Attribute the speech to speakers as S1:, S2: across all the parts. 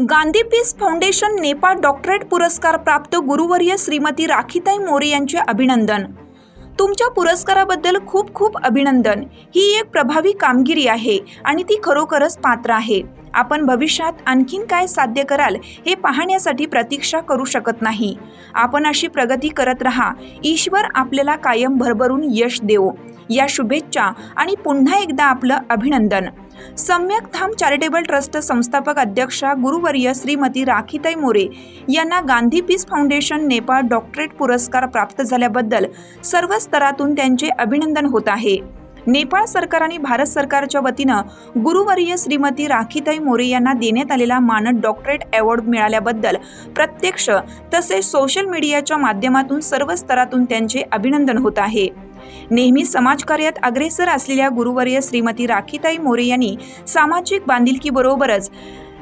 S1: Gandhi peace foundation Nepal doctorate पुरस्कार प्राप्त गुरुवर्य श्रीमती राखीताई मोरे यांचे अभिनंदन. तुमच्या पुरस्काराबद्दल खूप खूप अभिनंदन. ही एक प्रभावी कामगिरी आहे आणि ती खरोखरच पात्र आहे. आपण भविष्यात आणखीन काय साध्य कराल हे पाहण्यासाठी प्रतीक्षा करू शकत नाही. आपण अशी प्रगती करत राहा. ईश्वर आपल्याला कायम भरभरून यश देवो. या शुभेच्छा आणि पुन्हा एकदा आपलं अभिनंदन. सम्यक धाम चॅरिटेबल ट्रस्ट संस्थापक अध्यक्षा गुरुवर्य श्रीमती राखीताई मोरे यांना Gandhi peace foundation Nepal doctorate पुरस्कार प्राप्त झाल्याबद्दल सर्व स्तरातून त्यांचे अभिनंदन होत आहे. नेपाळ सरकार आणि भारत सरकारच्या वतीनं गुरुवर्य श्रीमती राखीताई मोरे यांना देण्यात आलेला मानद डॉक्टरेट अवॉर्ड मिळाल्याबद्दल प्रत्यक्ष तसेच सोशल मीडियाच्या माध्यमातून सर्व स्तरातून त्यांचे अभिनंदन होत आहे. नेहमी समाजकार्यात अग्रेसर असलेल्या गुरुवर्य श्रीमती राखीताई मोरे यांनी सामाजिक बांधिलकीबरोबरच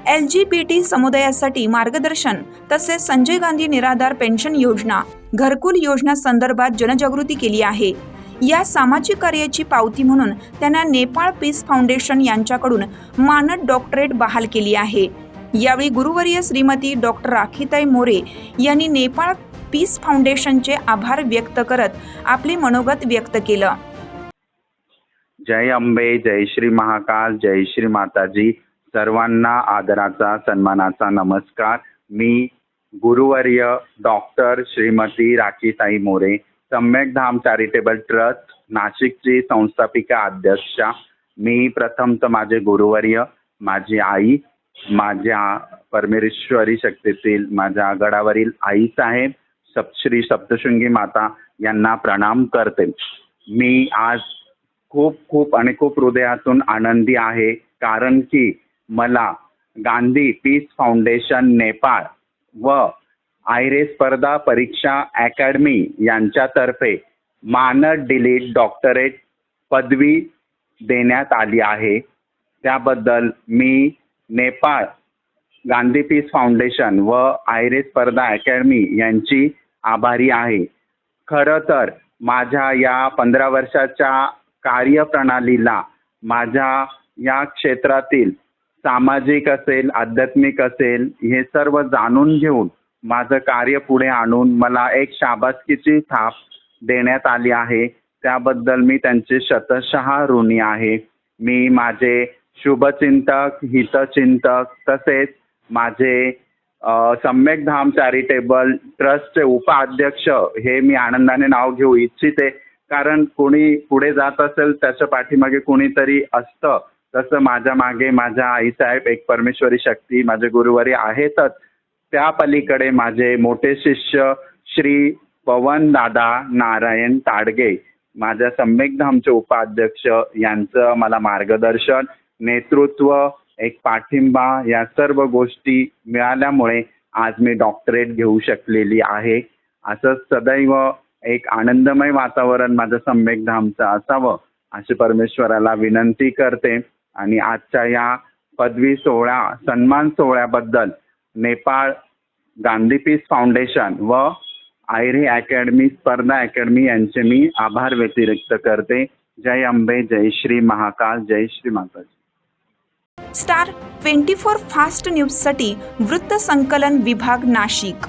S1: एल जी बी टी समुदायासाठी मार्गदर्शन तसेच संजय गांधी निराधार पेन्शन योजना घरकुल योजना संदर्भात जनजागृती केली आहे. या सामाजिक कार्याची पावती म्हणून त्यांना नेपाळ पीस फाउंडेशन यांच्याकडून मानद डॉक्टरेट बहाल केली आहे. यावेळी गुरुवर्य श्रीमती डॉक्टर राखीताई मोरे यांनी नेपाळ पीस फाउंडेशनचे आभार व्यक्त करत आपले मनोगत व्यक्त केलं.
S2: जय अंबे जय श्री महाकाल जय श्री माताजी. सर्वांना आदराचा सन्मानाचा नमस्कार. मी गुरुवर्य doctor Shrimati राखीताई More Samyak Dham charitable trust नाशिकची संस्थापिका अध्यक्षा मी प्रथम तर माझे गुरुवर्य माझी आई माझ्या परमेश्वरी शक्तीतील माझ्या गडावरील आई साहेब सप श्री सप्तशृंगी माता यांना प्रणाम करते. मी आज खूप खूप आणि खूप हृदयातून आनंदी आहे कारण की मला गांधी पीस फाउंडेशन नेपाळ व आयरे स्पर्धा परीक्षा अकॅडमी यांच्यातर्फे मानद डिलीट डॉक्टरेट पदवी देण्यात आली आहे. त्याबद्दल मी नेपाळ गांधी पीस फाउंडेशन व आयरे स्पर्धा अकॅडमी यांची आभारी आहे. खरं तर माझ्या या पंधरा वर्षाच्या कार्यप्रणालीला माझ्या या क्षेत्रातील सामाजिक असेल आध्यात्मिक असेल हे सर्व जाणून घेऊन माझं कार्य पुढे आणून मला एक शाबासकीची थाप देण्यात आली आहे. त्याबद्दल मी त्यांचे शतशः ऋणी आहे. मी माझे शुभचिंतक हितचिंतक तसेच माझे सम्यक धाम चॅरिटेबल ट्रस्टचे उपाध्यक्ष हे मी आनंदाने नाव घेऊ इच्छिते. कारण कोणी पुढे जात असेल त्याच्या पाठीमागे कोणीतरी असतं. तसं माझ्या मागे माझ्या आईसाहेब एक परमेश्वरी शक्ती माझे गुरुवारी आहेतच. त्या पलीकडे माझे मोठे शिष्य श्री पवन दादा नारायण ताडगे माझ्या सम्यक धामचे उपाध्यक्ष यांचं मला मार्गदर्शन नेतृत्व एक पाठिंबा या सर्व गोष्टी मिळाल्यामुळे आज मी डॉक्टरेट घेऊ शकलेली आहे. असं सदैव एक आनंदमय वातावरण माझं सम्यक धामचं असावं अशी परमेश्वराला विनंती करते. आणि आजच्या या पदवी सोहळा सन्मान सोहळ्याबद्दल नेपाळ गांधी पीस फाउंडेशन व आयरी अकॅडमी स्पर्धा अकॅडमी यांचे मी आभार व्यतिरिक्त करते. जय अंबे जय श्री महाकाल जय श्री माताजी.
S1: स्टार ट्वेंटी फोर फास्ट न्यूजसाठी वृत्त संकलन विभाग नाशिक.